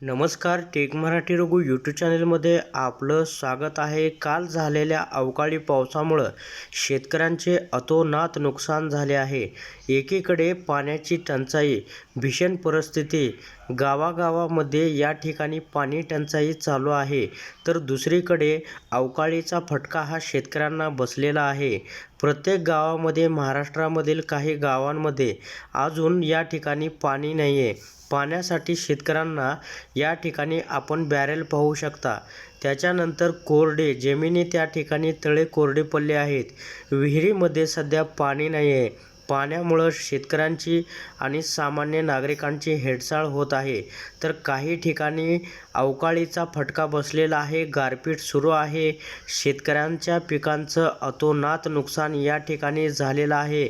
नमस्कार tech Marathi Raghu YouTube चॅनलमध्ये आपलं स्वागत आहे. काल झालेल्या अवकाळी पावसामुळं शेतकऱ्यांचे अतोनात नुकसान झाले आहे. एकीकडे पाण्याची टंचाई भीषण परिस्थिती गावागावामध्ये या ठिकाणी पाणी टंचाई चालू आहे. तर दुसरीकडे अवकाळीचा फटका हा शेतकऱ्यांना बसलेला आहे. प्रत्येक गावामध्ये महाराष्ट्रामधील काही गावांमध्ये अजून या ठिकाणी पाणी नाही आहे पाण्यासाठी शेतकऱ्यांना या ठिकाणी आपण बॅरेल पाहू शकता. त्याच्यानंतर कोरडे जमिनी त्या ठिकाणी तळे कोरडे पडले आहेत. विहिरीमध्ये सध्या पाणी नाही आहे पाण्यामुळं शेतकऱ्यांची आणि सामान्य नागरिकांची हेळसाळ होत आहे. तर काही ठिकाणी अवकाळीचा फटका बसलेला आहे गारपीट सुरू आहे. शेतकऱ्यांच्या पिकांचं अतोनात नुकसान या ठिकाणी झालेलं आहे.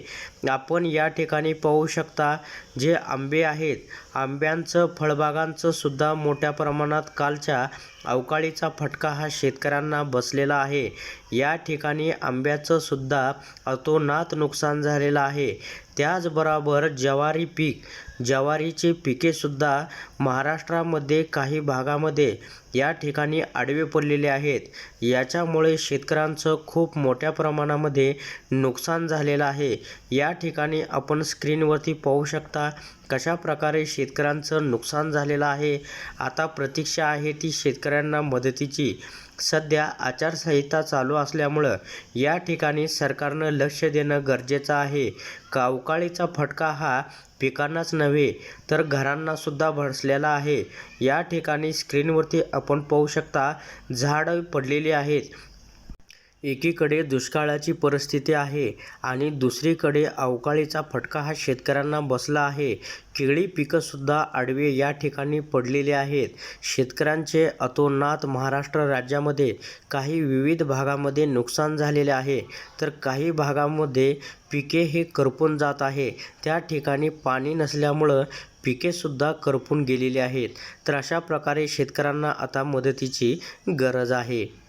आपण या ठिकाणी पाहू शकता जे आंबे आहेत. आंब्यांचं फळबागांचं सुद्धा मोठ्या प्रमाणात कालच्या अवकाळीचा फटका हा शेतकऱ्यांना बसलेला आहे. या ठिकाणी आंब्याचं सुद्धा अतोनात नुकसान झालेलं आहे. okay त्याचबरोबर ज्वारी पीक. ज्वारीची पिकेसुद्धा महाराष्ट्रामध्ये काही भागामध्ये या ठिकाणी आडवे पडलेले आहेत. याच्यामुळे शेतकऱ्यांचं खूप मोठ्या प्रमाणामध्ये नुकसान झालेलं आहे. या ठिकाणी आपण स्क्रीनवरती पाहू शकता कशा प्रकारे शेतकऱ्यांचं नुकसान झालेलं आहे. आता प्रतीक्षा आहे ती शेतकऱ्यांना मदतीची. सध्या आचारसंहिता चालू असल्यामुळं या ठिकाणी सरकारनं लक्ष देणं गरजेचं आहे. काव अवकाळीचा फटका हा पिकांनाच नव्हे तर घरांनासुद्धा बसलेला आहे. या ठिकाणी स्क्रीनवरती आपण पाहू शकता झाडं पडलेली आहेत. एकीकडे दुष्काळाची परिस्थिती आहे आणि दुसरीकडे अवकाळीचा फटका हा शेतकऱ्यांना बसला आहे. केळी पिकंसुद्धा आडवे या ठिकाणी पडलेले आहेत. शेतकऱ्यांचे अतोनात महाराष्ट्र राज्यामध्ये काही विविध भागामध्ये नुकसान झालेले आहे. तर काही भागामध्ये पिके हे करपून जात आहे. त्या ठिकाणी पाणी नसल्यामुळं पिकेसुद्धा करपून गेलेली आहेत. तर अशा प्रकारे शेतकऱ्यांना आता मदतीची गरज आहे.